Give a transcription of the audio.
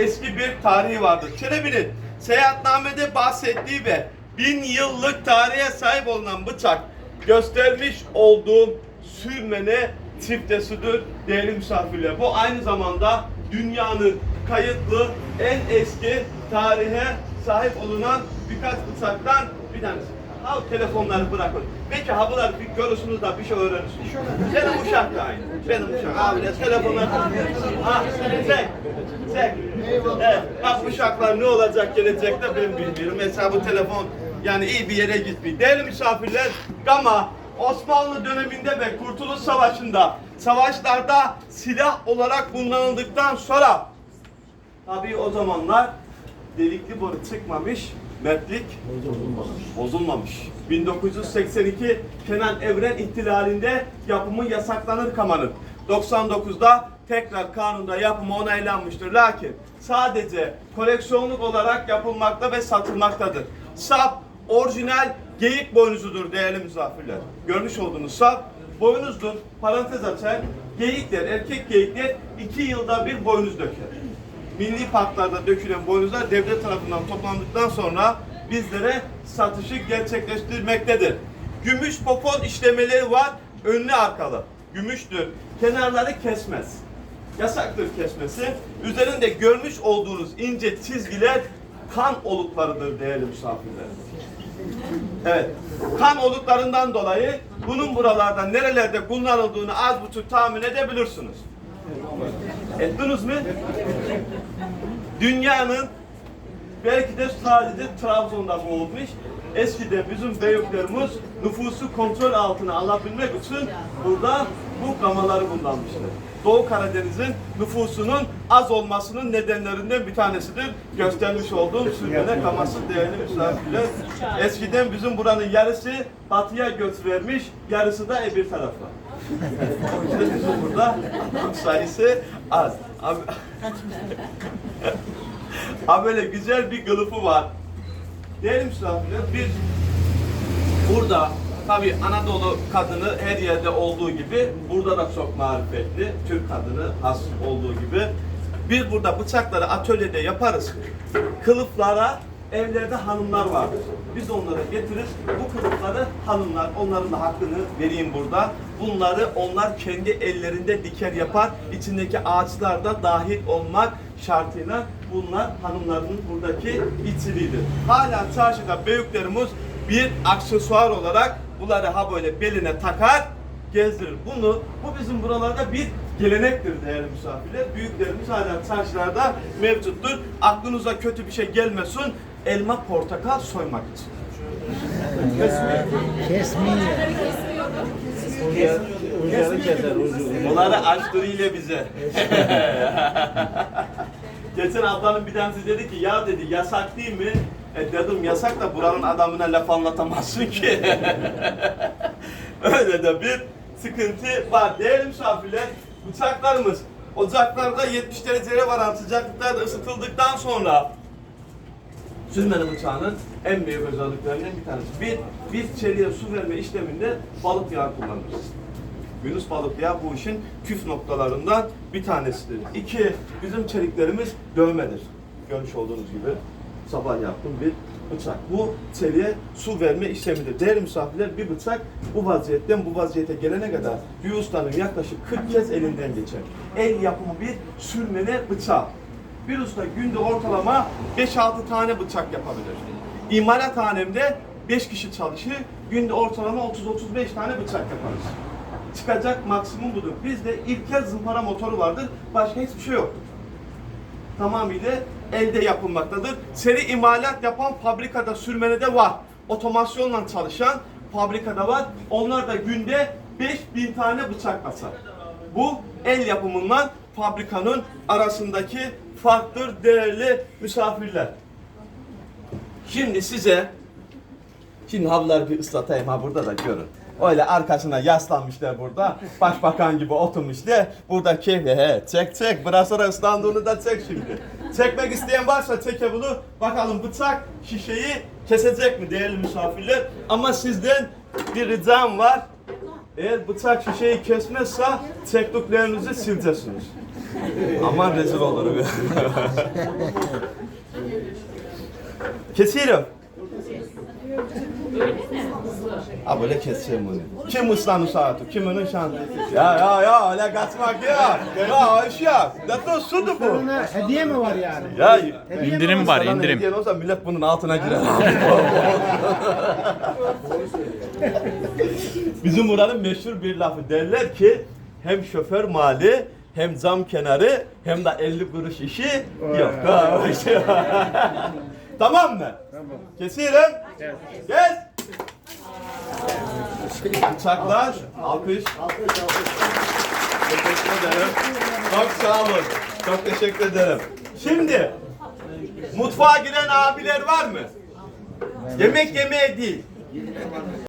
eski bir tarihi vardır. Çelebi'nin seyahatnamede bahsettiği ve bin yıllık tarihe sahip olunan bıçak göstermiş olduğum sürmene çiftesidir değerli misafirler. Bu aynı zamanda dünyanın kayıtlı en eski tarihe sahip olunan birkaç bıçaktan bir tanesi. Ha telefonları bırakın. Belki ha bunlar bir görürsünüz da bir şey öğrenirsiniz. Benim uşak da aynı. Benim uşak. Abi de telefonlar. Ha çek. Çek. Evet. Bak uşaklar ne olacak gelecekte ben bilmiyorum. Mesela bu telefon yani iyi bir yere gitmiyor. Değerli misafirler Gama Osmanlı döneminde ve Kurtuluş Savaşı'nda savaşlarda silah olarak kullanıldıktan sonra tabii o zamanlar delikli boru çıkmamış, mertlik bozulmamış. 1982 Kenan Evren ihtilalinde yapımı yasaklanır kamanın. 99'da tekrar kanunda yapımı onaylanmıştır. Lakin sadece koleksiyonluk olarak yapılmakta ve satılmaktadır. Sap orijinal geyik boynuzudur değerli misafirler. Görmüş olduğunuz sap boynuzdur. Parantez açar. Geyikler, erkek geyikler iki yılda bir boynuz döker milli parklarda dökülen boynuzlar devlet tarafından toplandıktan sonra bizlere satışı gerçekleştirmektedir. Gümüş popon işlemeleri var, önlü arkalı. Gümüştür. Kenarları kesmez. Yasaktır kesmesi. Üzerinde görmüş olduğunuz ince çizgiler kan oluklarıdır değerli misafirler. Evet. Kan oluklarından dolayı bunun buralarda nerelerde kullanıldığını az buçuk tahmin edebilirsiniz. Ettiniz mi? Dünyanın belki de sadece Trabzon'da bulunmuş. Eskiden bizim büyüklerimiz nüfusu kontrol altına alabilmek için burada bu gamaları kullanmışlar. Doğu Karadeniz'in nüfusunun az olmasının nedenlerinden bir tanesidir. Göstermiş olduğum sürmene kaması değerli misafirler. Eskiden bizim buranın yarısı batıya göç vermiş, yarısı da öbür tarafa. Burada adam sayısı az. Abi, Abi böyle güzel bir kılıfı var. Değerli misafirler, bir burada tabi Anadolu kadını her yerde olduğu gibi burada da çok marifetli. Türk kadını has olduğu gibi. Biz burada bıçakları atölyede yaparız. Kılıflara evlerde hanımlar vardır. Biz onlara getiririz. Bu kılıfları hanımlar, onların da hakkını vereyim burada. Bunları onlar kendi ellerinde diker yapar. İçindeki ağaçlar da dahil olmak şartıyla bunlar hanımların buradaki içiliğidir. Hala çarşıda büyüklerimiz bir aksesuar olarak bunları ha böyle beline takar, gezdirir. Bunu, bu bizim buralarda bir gelenektir değerli misafirler. Büyüklerimiz hala çarşılarda mevcuttur. Aklınıza kötü bir şey gelmesin, elma portakal soymak için. Kesmiyor. Ucunu keser ucunu. Bunları açtırıyla bize. Geçen ablanın bir tanesi dedi ki ya dedi yasak değil mi? E dedim yasak da buranın adamına laf anlatamazsın ki. Öyle de bir sıkıntı var. Değerli misafirler, bıçaklarımız ocaklarda 70 dereceye varan sıcaklıklarda ısıtıldıktan sonra Sürmeli bıçağının en büyük özelliklerinden bir tanesi. Bir, biz çeliğe su verme işleminde balık yağı kullanırız. Yunus balık yağı bu işin püf noktalarından bir tanesidir. İki, bizim çeliklerimiz dövmedir. Görmüş olduğunuz gibi sabah yaptım bir bıçak. Bu çeliğe su verme işlemidir. Değerli misafirler bir bıçak bu vaziyetten bu vaziyete gelene kadar bir ustanın yaklaşık 40 kez elinden geçer. El yapımı bir sürmene bıçağı. Bir usta günde ortalama 5-6 tane bıçak yapabilir. İmalathanemde 5 kişi çalışır. Günde ortalama 30-35 tane bıçak yaparız. Çıkacak maksimum budur. Bizde ilkel zımpara motoru vardır. Başka hiçbir şey yoktur. Tamamıyla elde yapılmaktadır. Seri imalat yapan fabrikada sürmenede var. Otomasyonla çalışan fabrikada var. Onlar da günde 5000 tane bıçak basar. Bu el yapımından fabrikanın arasındaki farktır değerli misafirler. Şimdi size Şimdi havluları bir ıslatayım ha burada da görün. Öyle arkasına yaslanmışlar burada. Başbakan gibi oturmuşlar. Burada keyifli. He, çek çek. Biraz sonra ıslandığını da çek şimdi. Çekmek isteyen varsa çeke bunu. Bakalım bıçak şişeyi kesecek mi değerli misafirler? Ama sizden bir ricam var. Eğer bıçak şişeyi kesmezse çektiklerinizi sileceksiniz. Aman rezil olurum ya. Kesiyorum. Ha böyle keseceğim bunu. Kim ıslanı saati? Kim onun şansı? Ya ya ya öyle kaçmak ya. Ya iş ya. Zaten sudu bu. Hediye mi var yani? Ya İndirim var sana indirim. hediyen olsa millet bunun altına girer. Bizim buranın meşhur bir lafı derler ki hem şoför mali hem zam kenarı hem de 50 kuruş işi yok. Tamam mı? Tamam. Kesiyorum. Kes. Bıçaklar. Alkış. Teşekkür ederim. Çok sağ olun. Çok teşekkür ederim. Şimdi mutfağa giren abiler var mı? Yemek yemeye değil.